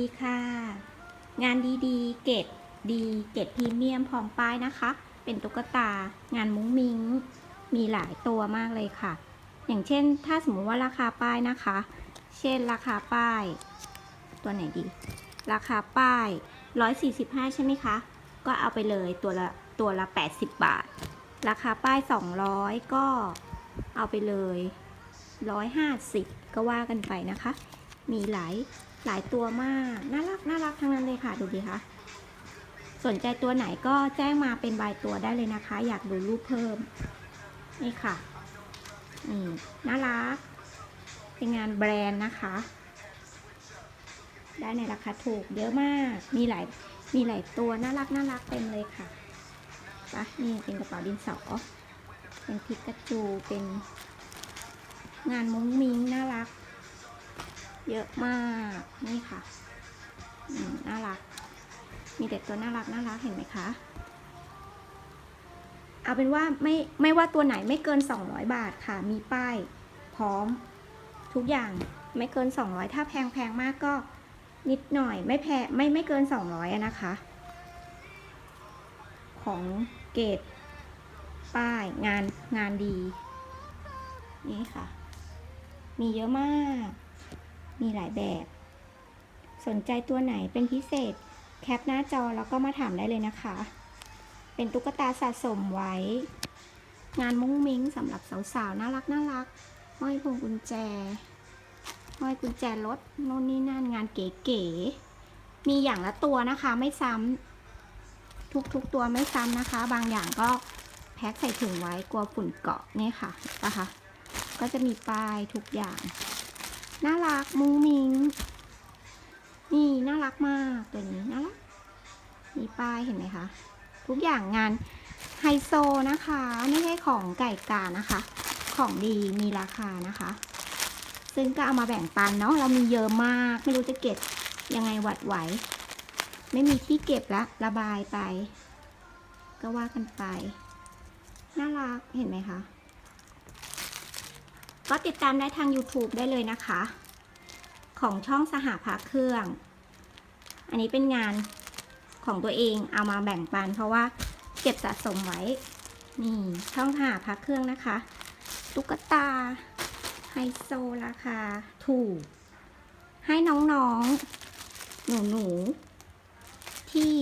ดีค่ะ งานดีๆ เกรดดีเกรดพรีเมียมพร้อมป้ายนะคะ เป็นตุ๊กตางานมุ้งมิ้งมีหลายตัวมากเลยค่ะ อย่างเช่น ถ้าสมมุติว่าราคาป้ายนะคะ เช่นราคาป้าย ตัวไหนดี ราคาป้าย 145 ใช่ไหมคะ ก็เอาไปเลยตัวละตัวละ 80 บาท ราคาป้าย 200 ก็เอาไปเลย 150 ก็ว่ากันไปนะคะ มีหลาย หลายตัวมาก น่ารักน่ารักทั้งนั้นเลยค่ะ ดูดิคะสนใจตัวไหนก็แจ้งมาเป็นบายตัวได้เลยนะคะ อยากดูรูปเพิ่ม นี่ค่ะ นี่น่ารัก เป็นงานแบรนด์นะคะ ได้ในราคาถูกเยอะมาก มีหลาย มีหลายตัวน่ารักน่ารักเต็มเลยค่ะปะนี่เป็นกระเป๋าดินสอ เป็นพิกาจู เป็นงานมุ้งมิ้งน่ารัก เยอะมากนี่ค่ะน่ารัก มีแต่ตัวน่ารักน่ารักเห็นไหมคะ เอาเป็นว่าไม่ไม่ว่าตัวไหนไม่เกิน 200 บาทค่ะ มีป้ายพร้อมทุกอย่างไม่เกิน 200 ถ้าแพงแพงมากก็นิดหน่อยไม่แพงไม่ไม่เกิน 200อะนะคะ ของเกรดป้ายงานงานดี นี่ค่ะ มีเยอะมาก มีหลายแบบ สนใจตัวไหนเป็นพิเศษ แคปหน้าจอแล้วก็มาถามได้เลยนะคะ เป็นตุ๊กตาสะสมไว้ งานมุ้งมิ้งสำหรับสาวๆ น่ารักน่ารัก ห้อยพวงกุญแจ ห้อยกุญแจรถโน่นนี่นั่นงานเก๋ๆ มีอย่างละตัวนะคะไม่ซ้ำทุกๆตัวไม่ซ้ำนะคะ บางอย่างก็แพ็คใส่ถุงไว้กลัวฝุ่นเกาะนี่ค่ะนะคะ ก็จะมีป้ายทุกอย่าง น่ารักมุ้งมิง นี่น่ารักมากตัวนี้น่ารักมีป้ายเห็นไหมคะ ทุกอย่างงานไฮโซนะคะ ไม่ใช่ของไก่กานะคะ ของดีมีราคานะคะ ซึ่งก็เอามาแบ่งปันเนาะเรามีเยอะมากไม่รู้จะเก็บยังไงหวัดไหว ไม่มีที่เก็บละระบายไป ก็ว่ากันไป น่ารักเห็นไหมคะ ก็ติดตามได้ทาง YouTube ได้เลยนะคะ ของช่องสหภาเครื่อง อันนี้เป็นงานของตัวเองเอามาแบ่งปัน เพราะว่าเก็บสะสมไว้ นี่ช่องสหภาเครื่องนะคะ ตุ๊กตา ไฮโซราคา ถูก ให้น้องๆ หนูๆ ที่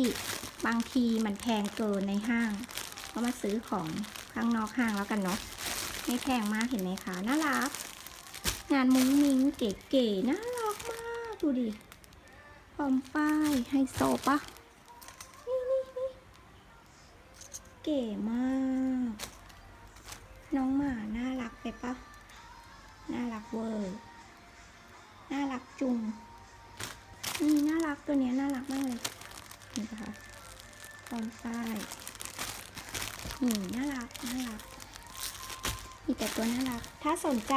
บางทีมันแพงเกินในห้าง ก็มาซื้อของข้างนอกห้างแล้วกันเนาะ ไม่แพงมากเห็นไหมคะ น่ารัก งานมุ้งมิ้งเก๋ๆ น่ารักมาก ดูดิพร้อมป้ายไฮโซปะนี่นี่นี่เก๋มาก น้องหมา น่ารักไปปะน่ารักเวอร์ น่ารักจุงนี่น่ารักตัวนี้น่ารักมากเลยนี่ปะคะพร้อมป้ายนี่น่ารัก น่ารัก มีแต่ตัวน่ารัก ถ้าสนใจ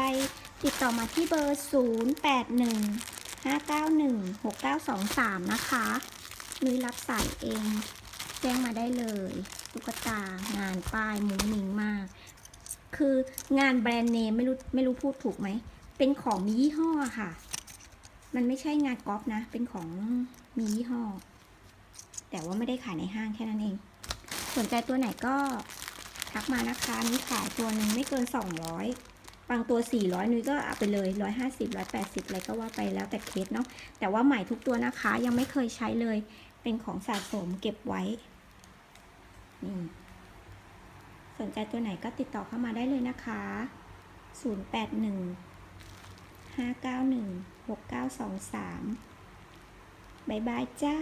ติดต่อมาที่เบอร์ 0 8 1 5 9 1 6 9 2 3 นะคะ นุ้ยรับสายเอง แจ้งมาได้เลยตุ๊กตางานป้ายมุ้งมิงมาก คืองานแบรนด์เนมไม่รู้ไม่รู้พูดถูกไหม เป็นของมียี่ห้อค่ะ มันไม่ใช่งานก๊อปนะ เป็นของมียี่ห้อ แต่ว่าไม่ได้ขายในห้างแค่นั้นเอง สนใจตัวไหนก็ ทักมานะคะมีขายตัวหนึ่งไม่เกิน 200 บางตัว 400 นุ้ยก็เอาไปเลย 150 180 อะไรก็ว่าไปแล้วแต่เคสเนาะ แต่ว่าใหม่ทุกตัวนะคะยังไม่เคยใช้เลย เป็นของสะสมเก็บไว้นี่สนใจตัวไหนก็ติดต่อเข้ามาได้เลยนะคะ 081 591 6923บ๊ายบายจ้า